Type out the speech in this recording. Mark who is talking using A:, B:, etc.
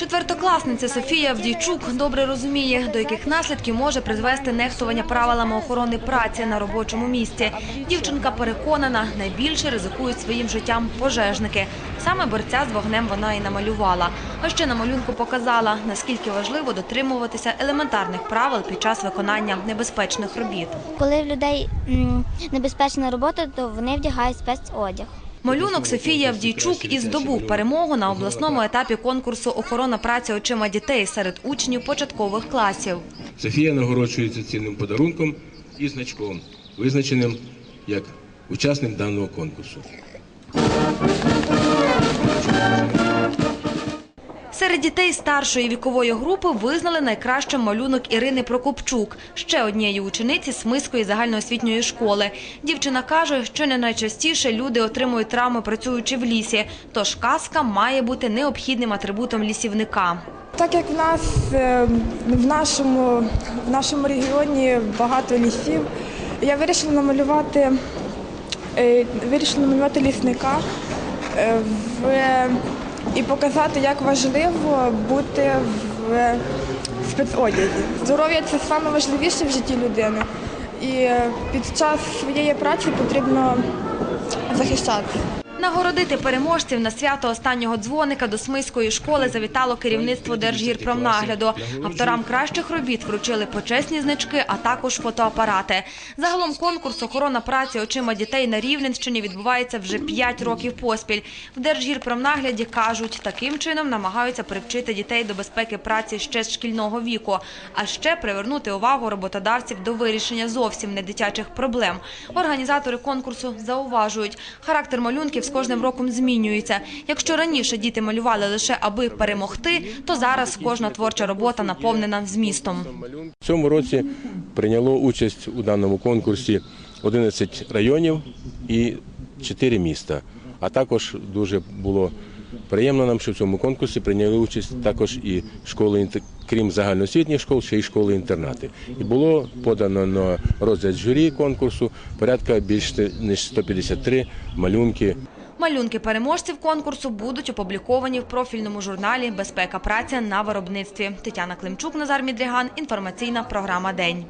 A: Четвертокласниця Софія Авдійчук добре розуміє, до яких наслідків може призвести нехтування правилами охорони праці на робочому місці. Дівчинка переконана, найбільше ризикують своїм життям пожежники. Саме борця з вогнем вона і намалювала. А ще на малюнку показала, наскільки важливо дотримуватися елементарних правил під час виконання небезпечних робіт.
B: Коли в людей небезпечна робота, то вони вдягають спецодяг.
A: Малюнок Софії Авдійчук і здобув перемогу на обласному етапі конкурсу «Охорона праці очима дітей» серед учнів початкових класів.
C: Софія нагороджується цінним подарунком і значком, визначеним як учасник даного конкурсу.
A: Серед дітей старшої вікової групи визнали найкращим малюнок Ірини Прокопчук, ще однієї учениці Смиської загальноосвітньої школи. Дівчина каже, що не найчастіше люди отримують травми, працюючи в лісі, тож казка має бути необхідним атрибутом лісівника.
D: Так як в нас е, в нашому, в нашому регіоні багато лісів, я вирішила намалювати, е, вирішила намалювати лісника е, в, і показати, як важливо бути в спецодязі. Здоров'я це найважливіше в житті людини. І е, під час своєї праці потрібно захищатися.
A: Нагородити переможців на свято останнього дзвоника до Смиської школи завітало керівництво Держгірпромнагляду. Авторам кращих робіт вручили почесні значки, а також фотоапарати. Загалом конкурс «Охорона праці очима дітей» на Рівненщині відбувається вже 5 років поспіль. В Держгірпромнагляді кажуть, таким чином намагаються привчити дітей до безпеки праці ще з шкільного віку, а ще привернути увагу роботодавців до вирішення зовсім не дитячих проблем. Організатори конкурсу зауважують, характер малюнків кожним роком змінюється. Якщо раніше діти малювали лише аби перемогти, то зараз кожна творча робота наповнена змістом.
C: В цьому році прийняло участь у даному конкурсі 11 районів і 4 міста. А також дуже було приємно нам, що в цьому конкурсі прийняли участь також і школи, крім загальноосвітніх школ, ще й школи-інтернати. І було подано на розгляд журі конкурсу порядка більш ніж 153 малюнки
A: Малюнки переможців конкурсу будуть опубліковані в профільному журналі Безпека праця на виробництві. Тетяна Климчук, Назар Мідріган. Інформаційна програма День.